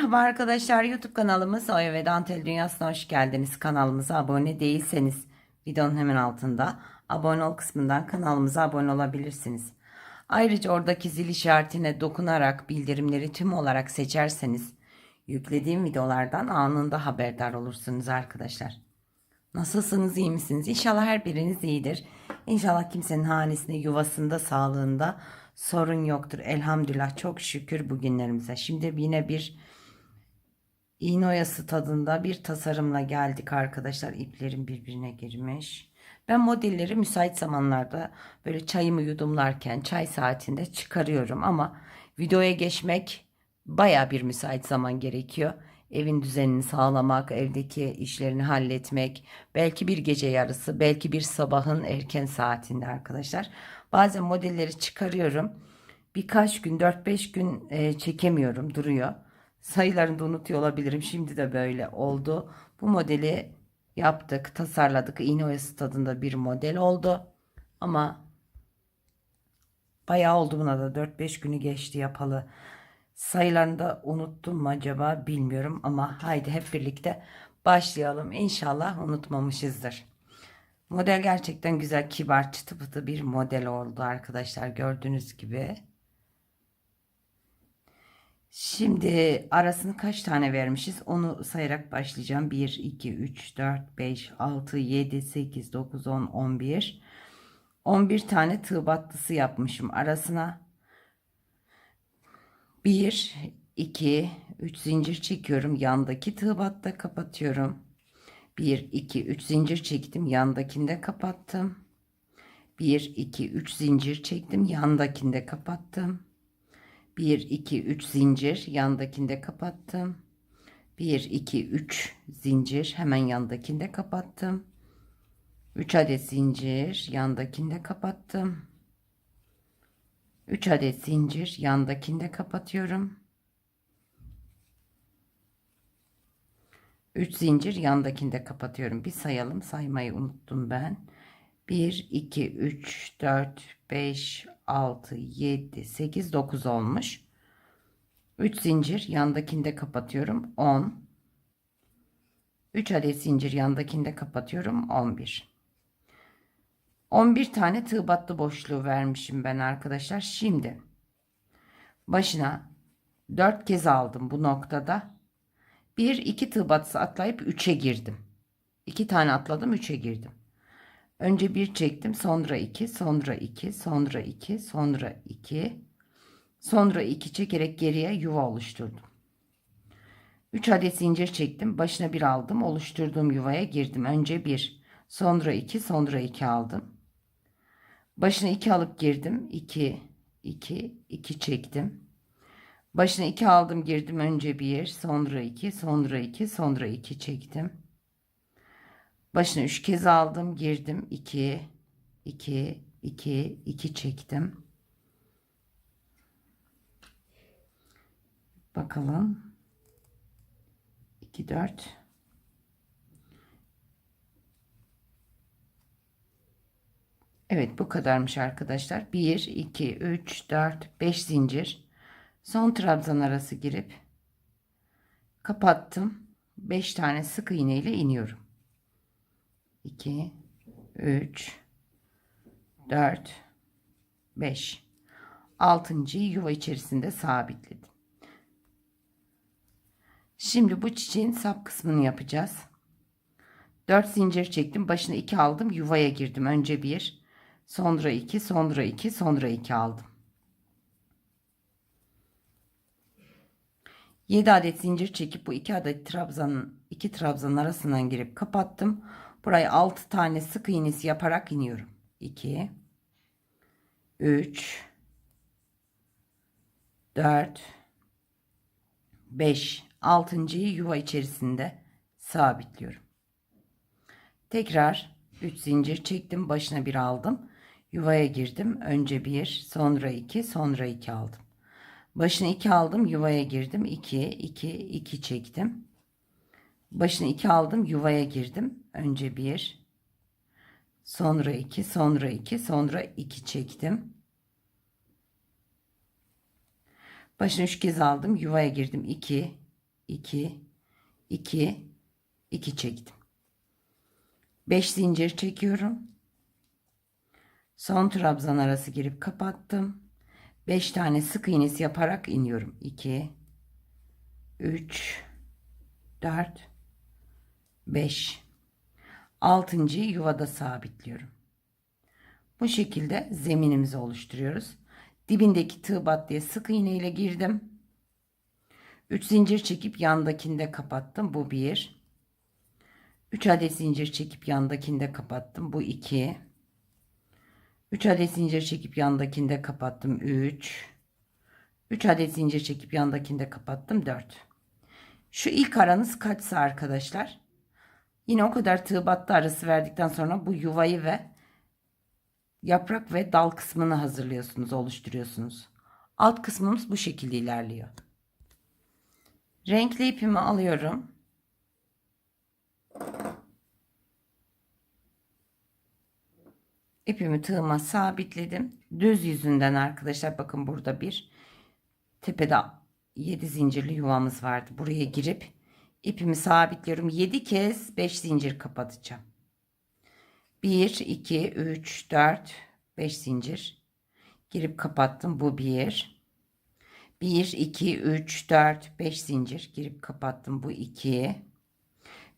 Merhaba arkadaşlar YouTube kanalımız Oya ve Dantel Dünyası'na hoş geldiniz. Kanalımıza abone değilseniz videonun hemen altında abone ol kısmından kanalımıza abone olabilirsiniz. Ayrıca oradaki zil işaretine dokunarak bildirimleri tüm olarak seçerseniz yüklediğim videolardan anında haberdar olursunuz arkadaşlar. Nasılsınız iyi misiniz? İnşallah her biriniz iyidir. İnşallah kimsenin hanesinde, yuvasında, sağlığında sorun yoktur. Elhamdülillah çok şükür bugünlerimize. Şimdi yine bir iğne oyası tadında bir tasarımla geldik arkadaşlar. İplerim birbirine girmiş. Ben modelleri müsait zamanlarda böyle çayımı yudumlarken çay saatinde çıkarıyorum ama videoya geçmek baya bir müsait zaman gerekiyor. Evin düzenini sağlamak, evdeki işlerini halletmek, belki bir gece yarısı, belki bir sabahın erken saatinde arkadaşlar. Bazen modelleri çıkarıyorum. Birkaç gün, 4-5 gün e, çekemiyorum, duruyor. Sayılarını da unutuyor olabilirim. Şimdi de böyle oldu. Bu modeli yaptık, tasarladık. İğne oyası tadında bir model oldu. Ama bayağı oldu buna da 4-5 günü geçti yapalı. Sayılarını da unuttum mu acaba bilmiyorum ama haydi hep birlikte başlayalım. İnşallah unutmamışızdır. Model gerçekten güzel, kibar, çıtı pıtı bir model oldu arkadaşlar gördüğünüz gibi. Şimdi arasını kaç tane vermişiz onu sayarak başlayacağım. 1, 2, 3, 4, 5, 6, 7, 8, 9, 10, 11. 11 tane tığ battısı yapmışım arasına. 1, 2, 3 zincir çekiyorum. Yandaki tığ batta kapatıyorum. 1, 2, 3 zincir çektim. Yandakinde kapattım. 1, 2, 3 zincir çektim. Yandakinde kapattım. 1, 2, 3 zincir. Yandakinde kapattım. 1, 2, 3 zincir. Hemen yandakinde kapattım. 3 adet zincir. Yandakinde kapattım. 3 adet zincir. Yandakinde kapatıyorum. 3 zincir yandakinde kapatıyorum. Bir sayalım. Saymayı unuttum ben. 1, 2, 3, 4, 5, 6, 7, 8, 9 olmuş. 3 zincir yandakinde kapatıyorum. 10. 3 adet zincir yandakinde kapatıyorum. 11. 11 tane tığ battı boşluğu vermişim ben arkadaşlar. Şimdi başına 4 kez aldım bu noktada. 1 2 tığ battısı atlayıp 3'e girdim. 2 tane atladım 3'e girdim. Önce 1 çektim, sonra 2, sonra 2, sonra 2, sonra 2. Sonra 2 çekerek geriye yuva oluşturdum. 3 adet zincir çektim, başına 1 aldım, oluşturduğum yuvaya girdim. Önce 1, sonra 2, sonra 2 aldım. Başına 2 alıp girdim. 2 2 2 çektim. Başına 2 aldım, girdim. Önce 1, sonra 2, sonra 2, sonra 2 çektim. Başına 3 kez aldım, girdim. 2 2 2 2 çektim. Bakalım. 2 4 Evet bu kadarmış arkadaşlar. 1, 2, 3, 4, 5 zincir. Son trabzan arası girip kapattım. 5 tane sık iğne ile iniyorum. 2, 3, 4, 5. Altıncıyı yuva içerisinde sabitledim. Şimdi bu çiçeğin sap kısmını yapacağız. 4 zincir çektim. Başına 2 aldım. Yuvaya girdim. Önce 1, Sonra 2, sonra 2, sonra 2 aldım. 7 adet zincir çekip bu 2 adet trabzanın 2 trabzan arasından girip kapattım. Burayı 6 tane sık iğnesi yaparak iniyorum. 2 3 4 5 altıncıyı yuva içerisinde sabitliyorum. Tekrar 3 zincir çektim, başına bir aldım. Yuvaya girdim. Önce 1, sonra 2, sonra 2 aldım. Başına 2 aldım, yuvaya girdim. 2, 2, 2 çektim. Başına 2 aldım, yuvaya girdim. Önce 1, sonra 2, sonra 2, sonra 2 çektim. Başına 3 kez aldım, yuvaya girdim. 2, 2 2 2 çektim. 5 zincir çekiyorum. Son trabzan arası girip kapattım. 5 tane sık iğnesi yaparak iniyorum. 2 3 4 5 altıncıyı yuvada sabitliyorum. Bu şekilde zeminimizi oluşturuyoruz. Dibindeki tığ battıya sık iğne ile girdim. 3 zincir çekip yandakinde kapattım. Bu 1. 3 adet zincir çekip yandakinde kapattım. Bu 2. 3 adet zincir çekip yandakinde kapattım. 3. 3 adet zincir çekip yandakinde kapattım. 4. Şu ilk aranız kaçsa arkadaşlar? Yine o kadar tığ battı arası verdikten sonra bu yuvayı ve yaprak ve dal kısmını hazırlıyorsunuz, oluşturuyorsunuz. Alt kısmımız bu şekilde ilerliyor. Renkli ipimi alıyorum. İpimi tığıma sabitledim. Düz yüzünden arkadaşlar bakın burada bir tepede 7 zincirli yuvamız vardı. Buraya girip ipimi sabitliyorum. 7 kez 5 zincir kapatacağım. 1 2 3 4 5 zincir girip kapattım. Bu 1 1 2 3 4 5 zincir girip kapattım. Bu 2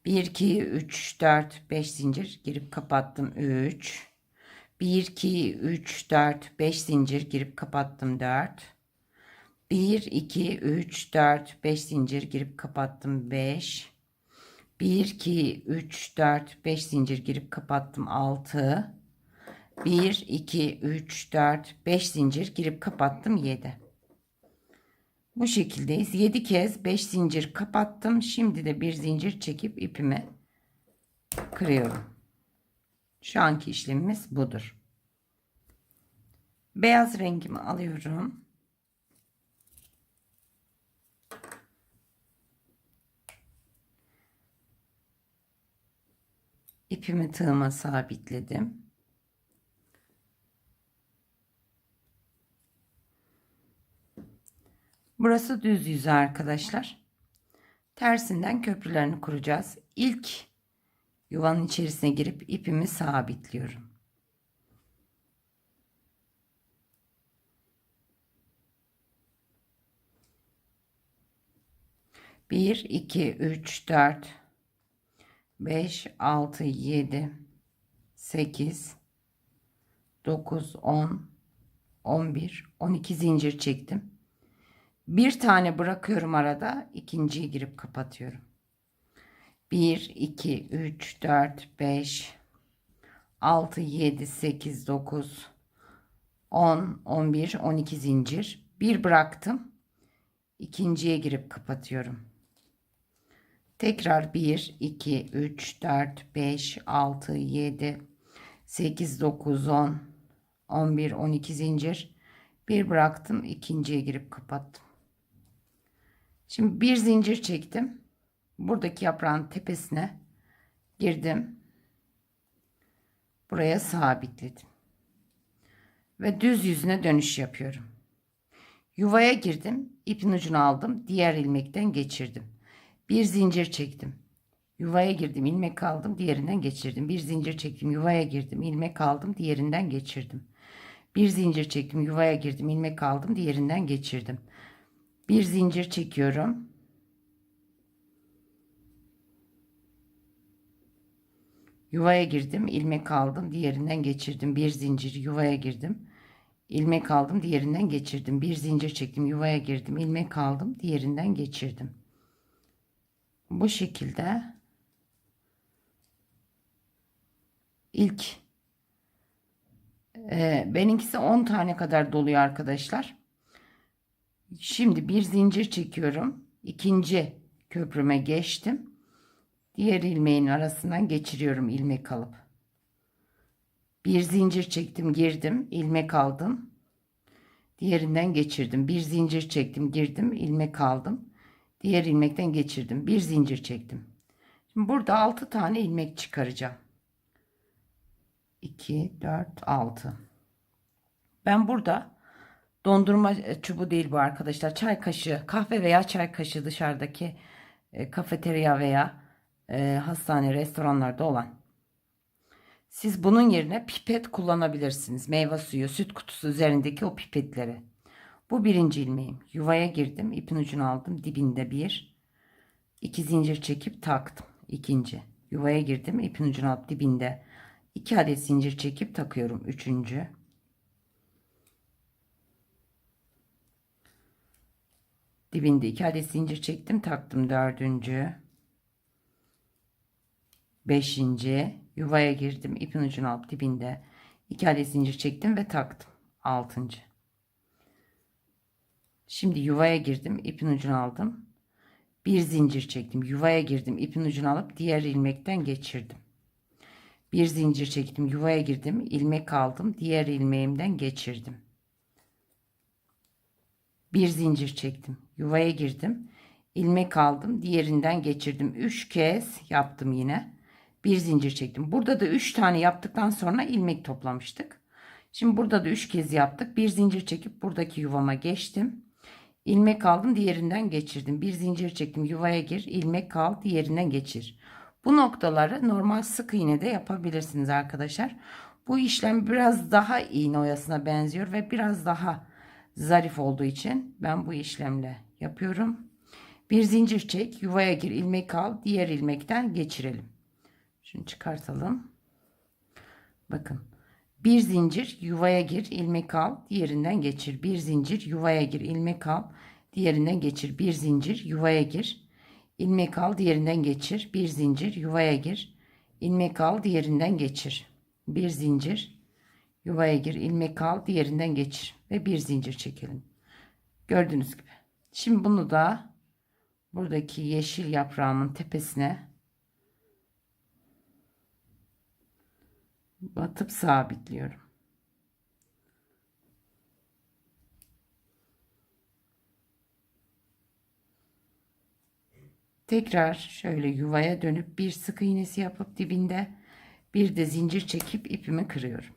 1 2 3 4 5 zincir girip kapattım. 3 1 2 3 4 5 zincir girip kapattım. 4 1 2 3 4 5 zincir girip kapattım. 5 1 2 3 4 5 zincir girip kapattım. 6 1 2 3 4 5 zincir girip kapattım. 7 bu şekildeyiz. 7 kez 5 zincir kapattım. Şimdi de bir zincir çekip ipimi kırıyorum. Şu anki işlemimiz budur. Beyaz rengimi alıyorum. İpimi tığıma sabitledim. Burası düz yüzü arkadaşlar. Tersinden köprülerini kuracağız. İlk yuvanın içerisine girip ipimi sabitliyorum. Bir, iki, üç, dört, beş, altı, yedi, sekiz, dokuz, on, on bir, on iki zincir çektim. Bir tane bırakıyorum arada. ikinciyi girip kapatıyorum. 1, 2, 3, 4, 5, 6, 7, 8, 9, 10, 11, 12 zincir. Bir bıraktım. ikinciye girip kapatıyorum. Tekrar 1, 2, 3, 4, 5, 6, 7, 8, 9, 10, 11, 12 zincir. Bir bıraktım. ikinciye girip kapattım. Şimdi bir zincir çektim. Buradaki yaprağın tepesine girdim. Buraya sabitledim. Ve düz yüzüne dönüş yapıyorum. Yuvaya girdim. ipin ucunu aldım. Diğer ilmekten geçirdim. Bir zincir çektim. Yuvaya girdim. ilmek aldım. Diğerinden geçirdim. Bir zincir çektim. Yuvaya girdim. ilmek aldım. Diğerinden geçirdim. Bir zincir çektim. Yuvaya girdim. ilmek aldım. Diğerinden geçirdim. Bir zincir çekiyorum. Yuvaya girdim, ilmek aldım, diğerinden geçirdim. Bir zincir yuvaya girdim. ilmek aldım, diğerinden geçirdim. Bir zincir çektim, yuvaya girdim, ilmek aldım, diğerinden geçirdim. Bu şekilde ilk e, benimkisi 10 tane kadar doluyor arkadaşlar. Şimdi bir zincir çekiyorum. İkinci köprüme geçtim. Diğer ilmeğin arasından geçiriyorum ilmek alıp. Bir zincir çektim, girdim, ilmek aldım. Diğerinden geçirdim. Bir zincir çektim, girdim, ilmek aldım. Diğer ilmekten geçirdim. Bir zincir çektim. Şimdi burada 6 tane ilmek çıkaracağım. 2 4 6. Ben burada Dondurma çubuğu değil bu arkadaşlar. Çay kaşığı, kahve veya çay kaşığı dışarıdaki e, kafeterya veya e, hastane, restoranlarda olan. Siz bunun yerine pipet kullanabilirsiniz. Meyve suyu, süt kutusu üzerindeki o pipetleri. Bu birinci ilmeğim. Yuvaya girdim. ipin ucunu aldım. Dibinde bir. iki zincir çekip taktım. İkinci. Yuvaya girdim. ipin ucunu alıp dibinde. iki adet zincir çekip takıyorum. Üçüncü. Dibinde iki adet zincir çektim. Taktım. Dördüncü. Beşinci. Yuvaya girdim. ipin ucunu alıp dibinde. iki adet zincir çektim ve taktım. Altıncı. Şimdi yuvaya girdim. ipin ucunu aldım. Bir zincir çektim. Yuvaya girdim. ipin ucunu alıp diğer ilmekten geçirdim. Bir zincir çektim. Yuvaya girdim. ilmek aldım. Diğer ilmeğimden geçirdim. Bir zincir çektim. Yuvaya girdim. ilmek aldım. Diğerinden geçirdim. Üç kez yaptım yine. Bir zincir çektim. Burada da üç tane yaptıktan sonra ilmek toplamıştık. Şimdi burada da üç kez yaptık. Bir zincir çekip buradaki yuvama geçtim. İlmek aldım diğerinden geçirdim. Bir zincir çektim yuvaya gir ilmek kal diğerinden geçir. Bu noktaları normal sık iğne de yapabilirsiniz arkadaşlar. Bu işlem biraz daha iğne oyasına benziyor ve biraz daha zarif olduğu için ben bu işlemle yapıyorum. Bir zincir çek yuvaya gir ilmek al diğer ilmekten geçirelim. Şunu çıkartalım. Bakın bir zincir yuvaya gir ilmek al diğerinden geçir. Bir zincir yuvaya gir ilmek al diğerinden geçir. Bir zincir yuvaya gir ilmek al diğerinden geçir. Bir zincir yuvaya gir ilmek al diğerinden geçir. Bir zincir yuvaya gir ilmek al diğerinden geçir ve bir zincir çekelim. Gördüğünüz gibi. Şimdi bunu da buradaki yeşil yaprağımın tepesine batıp sabitliyorum. Tekrar şöyle yuvaya dönüp bir sık iğnesi yapıp dibinde bir de zincir çekip ipimi kırıyorum.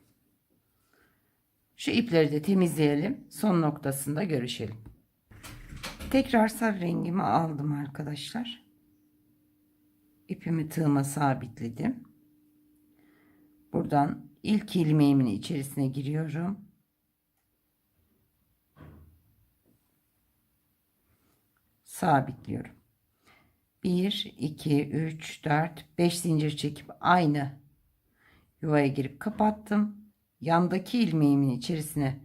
Şu ipleri de temizleyelim. Son noktasında görüşelim. Tekrar sarı rengimi aldım arkadaşlar. İpimi tığıma sabitledim. Buradan ilk ilmeğimin içerisine giriyorum. Sabitliyorum. 1, 2, 3, 4, 5 zincir çekip aynı yuvaya girip kapattım. Yandaki ilmeğimin içerisine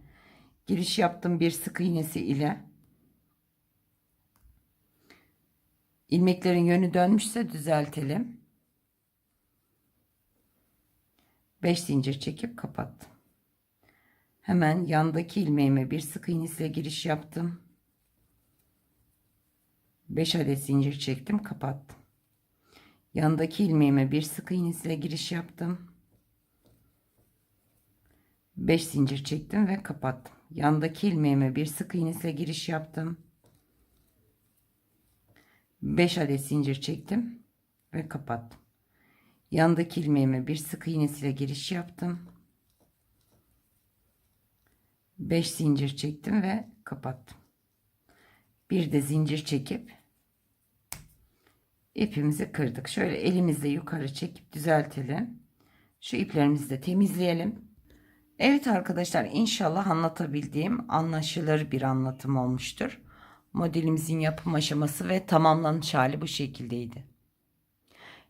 giriş yaptım bir sık iğnesi ile. İlmeklerin yönü dönmüşse düzeltelim. 5 zincir çekip kapattım. Hemen yandaki ilmeğime bir sık iğnesiyle giriş yaptım. 5 adet zincir çektim, kapattım. Yandaki ilmeğime bir sık iğnesiyle giriş yaptım. 5 zincir çektim ve kapattım. Yandaki ilmeğime bir sık iğnesiyle giriş yaptım. 5 adet zincir çektim ve kapattım. Yandaki ilmeğime bir sık iğnesiyle giriş yaptım. 5 zincir çektim ve kapattım. Bir de zincir çekip ipimizi kırdık. Şöyle elimizle yukarı çekip düzeltelim. Şu iplerimizi de temizleyelim. Evet arkadaşlar inşallah anlatabildiğim anlaşılır bir anlatım olmuştur. Modelimizin yapım aşaması ve tamamlanış hali bu şekildeydi.